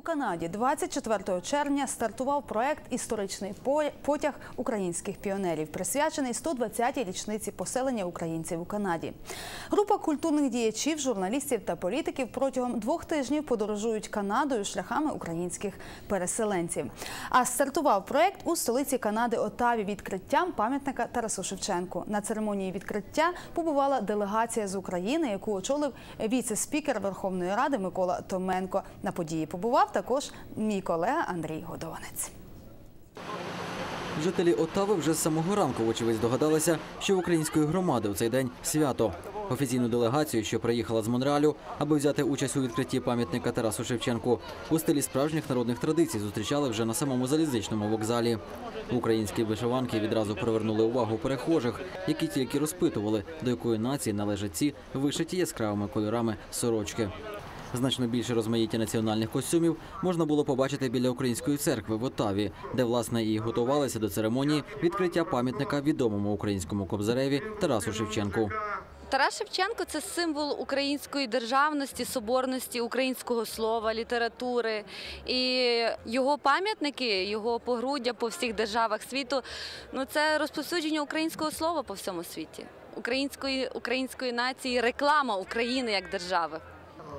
У Канаді 24 червня стартував проект Історичний потяг українських піонерів, присвячений 120-й річниці поселення українців у Канаді. Група культурних діячів, журналістів та політиків протягом двох тижнів подорожують Канадою шляхами українських переселенців. А стартував проект у столиці Канади Отаві відкриттям пам'ятника Тарасу Шевченку. На церемонії відкриття побувала делегація з України, яку очолив віце-спікер Верховної Ради Микола Томенко. На події побував також мій колега Андрій Годованець. Жителі Оттави вже з самого ранку, вочевидь, здогадалися, що в української громади у цей день свято. Офіційну делегацію, що приїхала з Монреалю, аби взяти участь у відкритті пам'ятника Тарасу Шевченку, у стилі справжніх народних традицій зустрічали вже на самому залізничному вокзалі. Українські вишиванки відразу привернули увагу перехожих, які тільки розпитували, до якої нації належать ці вишиті яскравими кольорами сорочки. Значно більше розмаїття національних костюмів можна було побачити біля української церкви в Отаві, де власне і готувалися до церемонії відкриття пам'ятника відомому українському кобзареві Тарасу Шевченку. Тарас Шевченко це символ української державності, соборності, українського слова, літератури. І його пам'ятники, його погруддя по всіх державах світу ну це розповсюдження українського слова по всьому світі, української, української нації, реклама України як держави.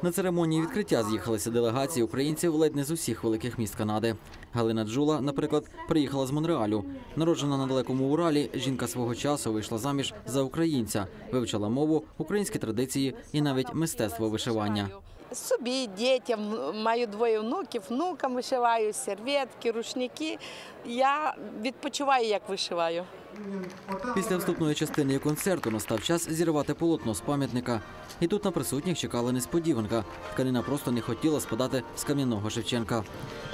На церемонії відкриття з'їхалися делегації українців ледь не з усіх великих міст Канади. Галина Джула, наприклад, приїхала з Монреалю. Народжена на далекому Уралі, жінка свого часу вийшла заміж за українця, вивчила мову, українські традиції і навіть мистецтво вишивання. Собі, дітям, маю двоє внуків, внукам вишиваю, серветки, рушники. Я відпочиваю, як вишиваю. Після вступної частини концерту настав час зірвати полотно з пам'ятника. І тут на присутніх чекала несподіванка. Тканина просто не хотіла спадати з кам'яного Шевченка.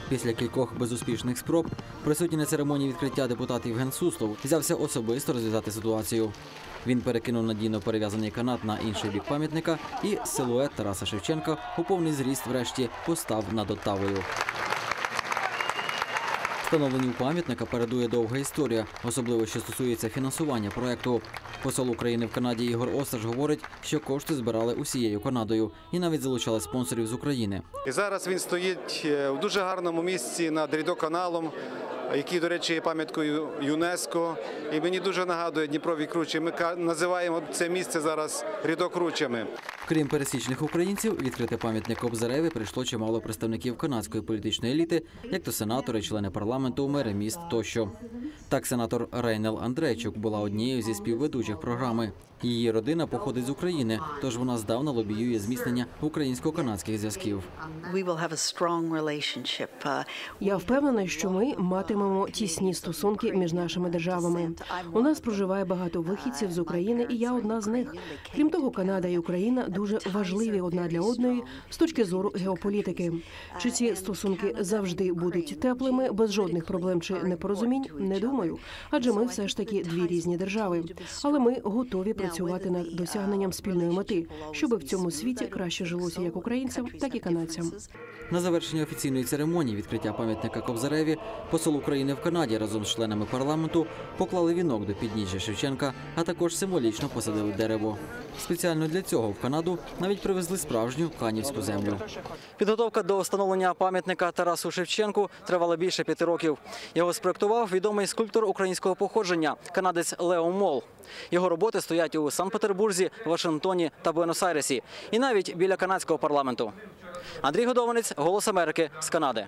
Після кількох безуспішних спроб присутній на церемонії відкриття депутат Євген Суслов взявся особисто розв'язати ситуацію. Він перекинув надійно перев'язаний канат на інший бік пам'ятника, і силует Тараса Шевченка у повний зріст врешті постав над Оттавою. Встановленню пам'ятника передує довга історія, особливо що стосується фінансування проекту. Посол України в Канаді Ігор Осаж говорить, що кошти збирали усією Канадою і навіть залучали спонсорів з України. І зараз він стоїть е, в дуже гарному місці над рідоканалом, який, до речі, є пам'яткою ЮНЕСКО. І мені дуже нагадує Дніпрові кручі. Ми називаємо це місце зараз рідокручами. Крім пересічних українців, відкрити пам'ятник Кобзареві прийшло чимало представників канадської політичної еліти, як то сенатори, члени парламенту, мери міст тощо. Так, сенатор Рейнел Андрейчук була однією зі співведучих програми. Її родина походить з України, тож вона здавна лобіює зміцнення українсько-канадських зв'язків. we will have a strong relationship. Uh, Я впевнена, що ми матимемо тісні стосунки між нашими державами. У нас проживає багато вихідців з України, і я одна з них. Крім того, Канада і Україна дуже важливі одна для одної з точки зору геополітики. Чи ці стосунки завжди будуть теплими, без жодних проблем чи непорозумінь? Не думаю, адже ми все ж таки дві різні держави. Але ми готові працювати над досягненням спільної мети, щоб в цьому світі краще жилося як українцям, так і канадцям. На завершення офіційної церемонії відкриття пам'ятника Кобзареві посол України в Канаді разом з членами парламенту поклали вінок до підніжжя Шевченка, а також символічно посадили дерево. Спеціально для цього в Канаду навіть привезли справжню канівську землю. Підготовка до встановлення пам'ятника Тарасу Шевченку тривала більше п'яти років. Його спроектував відомий скульптор українського походження, канадець Лео Мол. Його роботи стоять у Санкт-Петербурзі, Вашингтоні та Буенос-Айресі, і навіть біля канадського парламенту. Андрій Годованець, Голос Америки з Канади.